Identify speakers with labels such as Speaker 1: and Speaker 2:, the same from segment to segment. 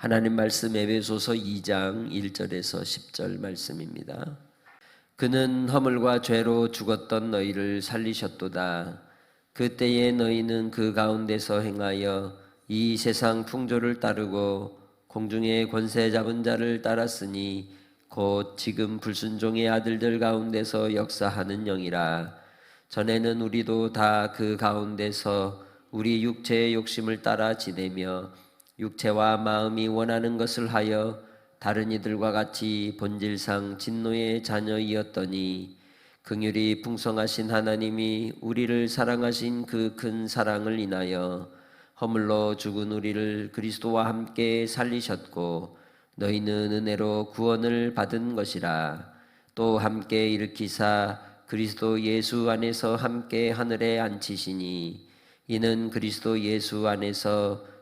Speaker 1: 하나님 말씀 에베소서 2장 1절에서 10절 말씀입니다. 그는 허물과 죄로 죽었던 너희를 살리셨도다. 그때에 너희는 그 가운데서 행하여 이 세상 풍조를 따르고 공중의 권세 잡은 자를 따랐으니 곧 지금 불순종의 아들들 가운데서 역사하는 영이라. 전에는 우리도 다 그 가운데서 우리 육체의 욕심을 따라 지내며 육체와 마음이 원하는 것을 하여 다른 이들과 같이 본질상 진노의 자녀이었더니 긍휼이 풍성하신 하나님이 우리를 사랑하신 그 큰 사랑을 인하여 허물로 죽은 우리를 그리스도와 함께 살리셨고 너희는 은혜로 구원을 받은 것이라. 또 함께 일으키사 그리스도 예수 안에서 함께 하늘에 앉히시니 이는 그리스도 예수 안에서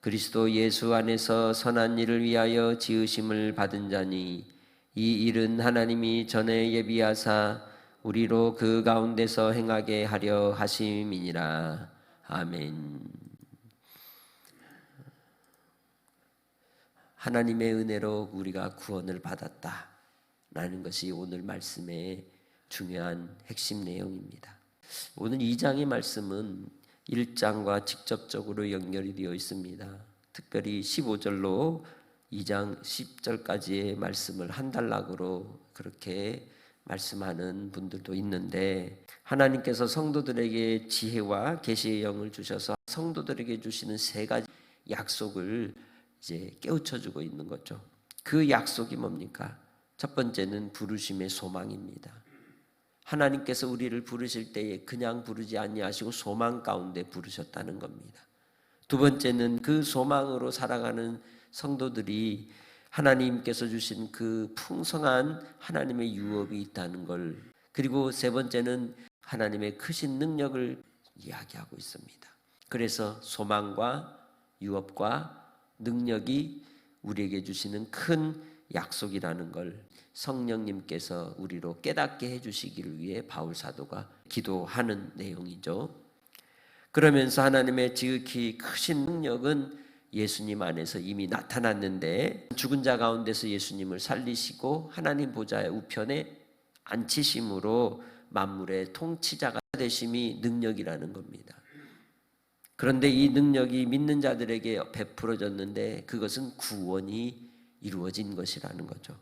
Speaker 1: 그리스도 예수 안에서 선한 일을 위하여 지으심을 받은 자니 이 일은 하나님이 전에 예비하사 우리로 그 가운데서 행하게 하려 하심이니라 아멘. 하나님의 은혜로 우리가 구원을 받았다라는 것이 오늘 말씀의 중요한 핵심 내용입니다. 오늘 2장의 말씀은 1장과 직접적으로 연결이 되어 있습니다. 특별히 15절로 2장 10절까지의 말씀을 한 단락으로 그렇게 말씀하는 분들도 있는데 하나님께서 성도들에게 지혜와 계시의 영을 주셔서 성도들에게 주시는 세 가지 약속을 이제 깨우쳐 주고 있는 거죠. 그 약속이 뭡니까? 첫 번째는 부르심의 소망입니다. 하나님께서 우리를 부르실 때에 그냥 부르지 아니하시고 소망 가운데 부르셨다는 겁니다. 두 번째는 그 소망으로 살아가는 성도들이 하나님께서 주신 그 풍성한 하나님의 유업이 있다는 걸 그리고 세 번째는 하나님의 크신 능력을 이야기하고 있습니다. 그래서 소망과 유업과 능력이 우리에게 주시는 큰 약속이라는 걸 성령님께서 우리로 깨닫게 해주시기를 위해 바울 사도가 기도하는 내용이죠. 그러면서 하나님의 지극히 크신 능력은 예수님 안에서 이미 나타났는데 죽은 자 가운데서 예수님을 살리시고 하나님 보좌의 우편에 앉히심으로 만물의 통치자가 되심이 능력이라는 겁니다. 그런데 이 능력이 믿는 자들에게 베풀어졌는데 그것은 구원이 이루어진 것이라는 거죠.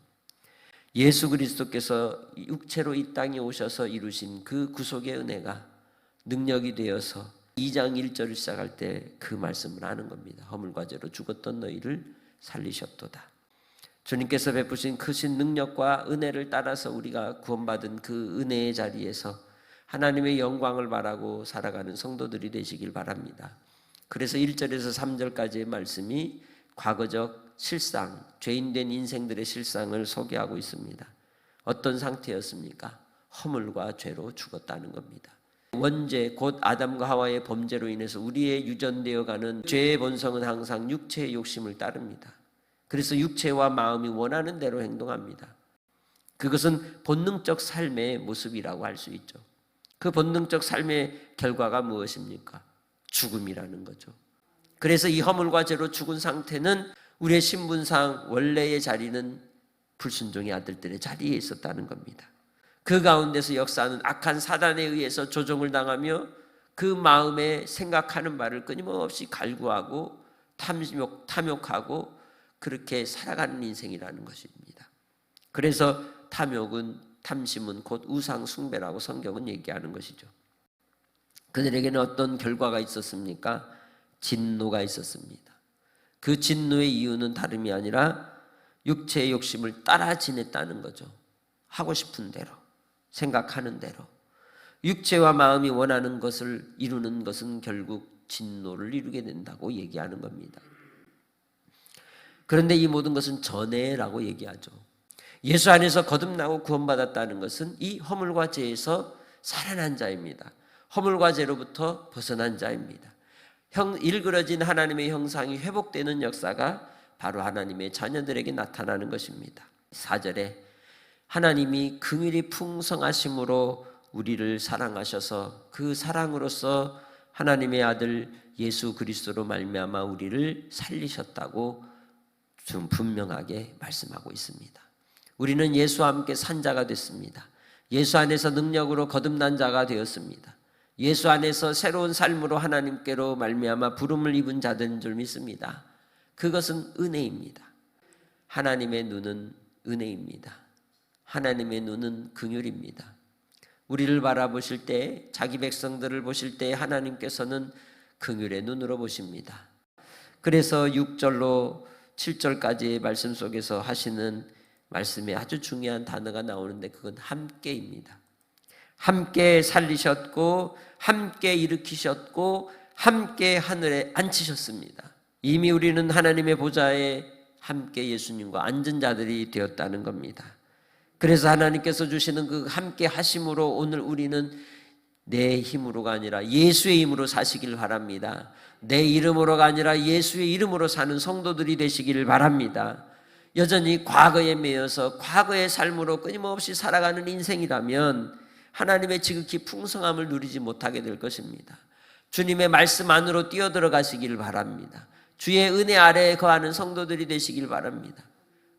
Speaker 1: 예수 그리스도께서 육체로 이 땅에 오셔서 이루신 그 구속의 은혜가 능력이 되어서 2장 1절을 시작할 때 그 말씀을 하는 겁니다. 허물과 죄로 죽었던 너희를 살리셨도다. 주님께서 베푸신 크신 능력과 은혜를 따라서 우리가 구원받은 그 은혜의 자리에서 하나님의 영광을 바라고 살아가는 성도들이 되시길 바랍니다. 그래서 1절에서 3절까지의 말씀이 과거적 실상, 죄인된 인생들의 실상을 소개하고 있습니다. 어떤 상태였습니까? 허물과 죄로 죽었다는 겁니다. 원죄 곧 아담과 하와의 범죄로 인해서 우리의 유전되어 가는 죄의 본성은 항상 육체의 욕심을 따릅니다. 그래서 육체와 마음이 원하는 대로 행동합니다. 그것은 본능적 삶의 모습이라고 할 수 있죠. 그 본능적 삶의 결과가 무엇입니까? 죽음이라는 거죠. 그래서 이 허물과 죄로 죽은 상태는 우리의 신분상 원래의 자리는 불순종의 아들들의 자리에 있었다는 겁니다. 그 가운데서 역사하는 악한 사단에 의해서 조종을 당하며 그 마음에 생각하는 바를 끊임없이 갈구하고 탐욕, 탐욕하고 그렇게 살아가는 인생이라는 것입니다. 그래서 탐욕은 탐심은 곧 우상 숭배라고 성경은 얘기하는 것이죠. 그들에게는 어떤 결과가 있었습니까? 진노가 있었습니다. 그 진노의 이유는 다름이 아니라 육체의 욕심을 따라 지냈다는 거죠. 하고 싶은 대로, 생각하는 대로. 육체와 마음이 원하는 것을 이루는 것은 결국 진노를 이루게 된다고 얘기하는 겁니다. 그런데 이 모든 것은 전에라고 얘기하죠. 예수 안에서 거듭나고 구원받았다는 것은 이 허물과 죄에서 살아난 자입니다. 허물과 죄로부터 벗어난 자입니다. 형, 일그러진 하나님의 형상이 회복되는 역사가 바로 하나님의 자녀들에게 나타나는 것입니다. 4절에 하나님이 긍휼이 풍성하심으로 우리를 사랑하셔서 그 사랑으로서 하나님의 아들 예수 그리스도로 말미암아 우리를 살리셨다고 좀 분명하게 말씀하고 있습니다. 우리는 예수와 함께 산 자가 됐습니다. 예수 안에서 능력으로 거듭난 자가 되었습니다. 예수 안에서 새로운 삶으로 하나님께로 말미암아 부름을 입은 자들인 줄 믿습니다. 그것은 은혜입니다. 하나님의 눈은 은혜입니다. 하나님의 눈은 긍휼입니다. 우리를 바라보실 때 자기 백성들을 보실 때 하나님께서는 긍휼의 눈으로 보십니다. 그래서 6절로 7절까지의 말씀 속에서 하시는 말씀에 아주 중요한 단어가 나오는데 그건 함께입니다. 함께 살리셨고 함께 일으키셨고 함께 하늘에 앉히셨습니다. 이미 우리는 하나님의 보좌에 함께 예수님과 앉은 자들이 되었다는 겁니다. 그래서 하나님께서 주시는 그 함께 하심으로 오늘 우리는 내 힘으로가 아니라 예수의 힘으로 사시길 바랍니다. 내 이름으로가 아니라 예수의 이름으로 사는 성도들이 되시기를 바랍니다. 여전히 과거에 매여서 과거의 삶으로 끊임없이 살아가는 인생이라면 하나님의 지극히 풍성함을 누리지 못하게 될 것입니다. 주님의 말씀 안으로 뛰어들어가시기를 바랍니다. 주의 은혜 아래에 거하는 성도들이 되시길 바랍니다.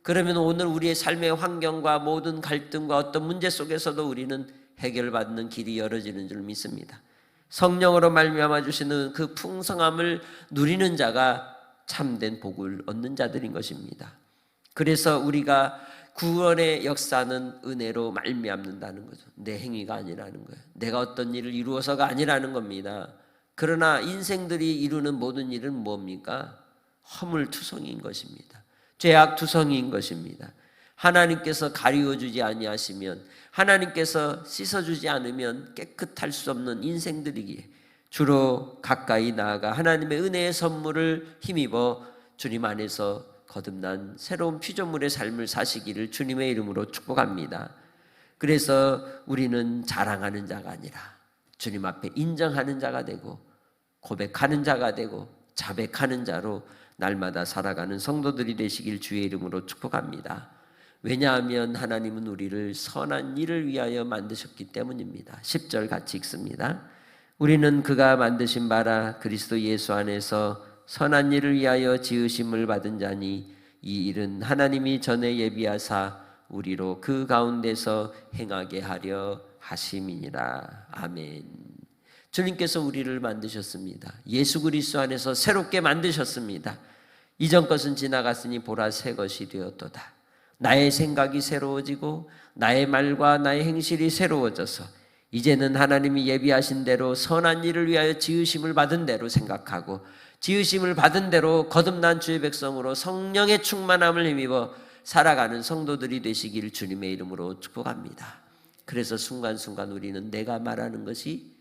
Speaker 1: 그러면 오늘 우리의 삶의 환경과 모든 갈등과 어떤 문제 속에서도 우리는 해결받는 길이 열어지는 줄 믿습니다. 성령으로 말미암아 주시는 그 풍성함을 누리는 자가 참된 복을 얻는 자들인 것입니다. 그래서 우리가 구원의 역사는 은혜로 말미암는다는 거죠. 내 행위가 아니라는 거예요. 내가 어떤 일을 이루어서가 아니라는 겁니다. 그러나 인생들이 이루는 모든 일은 뭡니까? 허물투성인 것입니다. 죄악투성인 것입니다. 하나님께서 가리워 주지 아니하시면 하나님께서 씻어 주지 않으면 깨끗할 수 없는 인생들이기에 주로 가까이 나아가 하나님의 은혜의 선물을 힘입어 주님 안에서 거듭난 새로운 피조물의 삶을 사시기를 주님의 이름으로 축복합니다. 그래서 우리는 자랑하는 자가 아니라 주님 앞에 인정하는 자가 되고 고백하는 자가 되고 자백하는 자로 날마다 살아가는 성도들이 되시길 주의 이름으로 축복합니다. 왜냐하면 하나님은 우리를 선한 일을 위하여 만드셨기 때문입니다. 10절 같이 읽습니다. 우리는 그가 만드신 바라 그리스도 예수 안에서 선한 일을 위하여 지으심을 받은 자니 이 일은 하나님이 전에 예비하사 우리로 그 가운데서 행하게 하려 하심이니라. 아멘. 주님께서 우리를 만드셨습니다. 예수 그리스도 안에서 새롭게 만드셨습니다. 이전 것은 지나갔으니 보라 새 것이 되었도다. 나의 생각이 새로워지고 나의 말과 나의 행실이 새로워져서 이제는 하나님이 예비하신 대로 선한 일을 위하여 지으심을 받은 대로 생각하고 지으심을 받은 대로 거듭난 주의 백성으로 성령의 충만함을 힘입어 살아가는 성도들이 되시기를 주님의 이름으로 축복합니다. 그래서 순간순간 우리는 내가 말하는 것이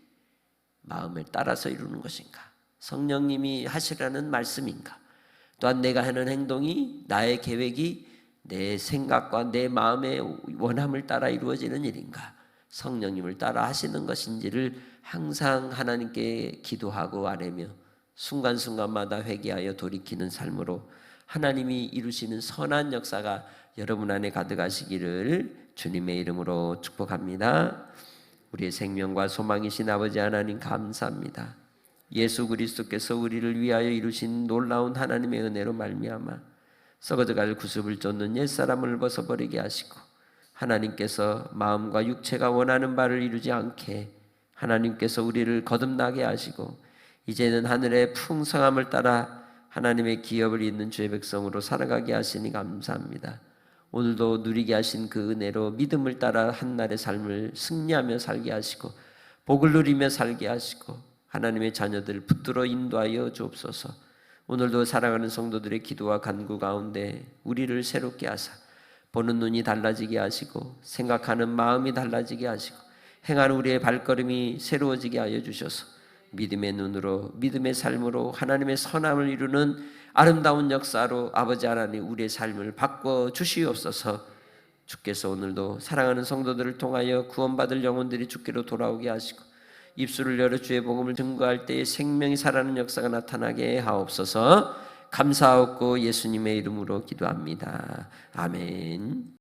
Speaker 1: 마음을 따라서 이루는 것인가? 성령님이 하시라는 말씀인가? 또한 내가 하는 행동이 나의 계획이 내 생각과 내 마음의 원함을 따라 이루어지는 일인가? 성령님을 따라 하시는 것인지를 항상 하나님께 기도하고 아뢰며 순간순간마다 회개하여 돌이키는 삶으로 하나님이 이루시는 선한 역사가 여러분 안에 가득하시기를 주님의 이름으로 축복합니다. 우리의 생명과 소망이신 아버지 하나님 감사합니다. 예수 그리스도께서 우리를 위하여 이루신 놀라운 하나님의 은혜로 말미암아 썩어져갈 구습을 쫓는 옛 사람을 벗어버리게 하시고 하나님께서 마음과 육체가 원하는 바를 이루지 않게 하나님께서 우리를 거듭나게 하시고 이제는 하늘의 풍성함을 따라 하나님의 기업을 잇는 주의 백성으로 살아가게 하시니 감사합니다. 오늘도 누리게 하신 그 은혜로 믿음을 따라 한날의 삶을 승리하며 살게 하시고 복을 누리며 살게 하시고 하나님의 자녀들 붙들어 인도하여 주옵소서. 오늘도 사랑하는 성도들의 기도와 간구 가운데 우리를 새롭게 하사 보는 눈이 달라지게 하시고 생각하는 마음이 달라지게 하시고 행하는 우리의 발걸음이 새로워지게 하여 주셔서 믿음의 눈으로 믿음의 삶으로 하나님의 선함을 이루는 아름다운 역사로 아버지 하나님 우리의 삶을 바꿔 주시옵소서. 주께서 오늘도 사랑하는 성도들을 통하여 구원받을 영혼들이 주께로 돌아오게 하시고 입술을 열어 주의 복음을 증거할 때에 생명이 살아나는 역사가 나타나게 하옵소서. 감사하고 예수님의 이름으로 기도합니다. 아멘.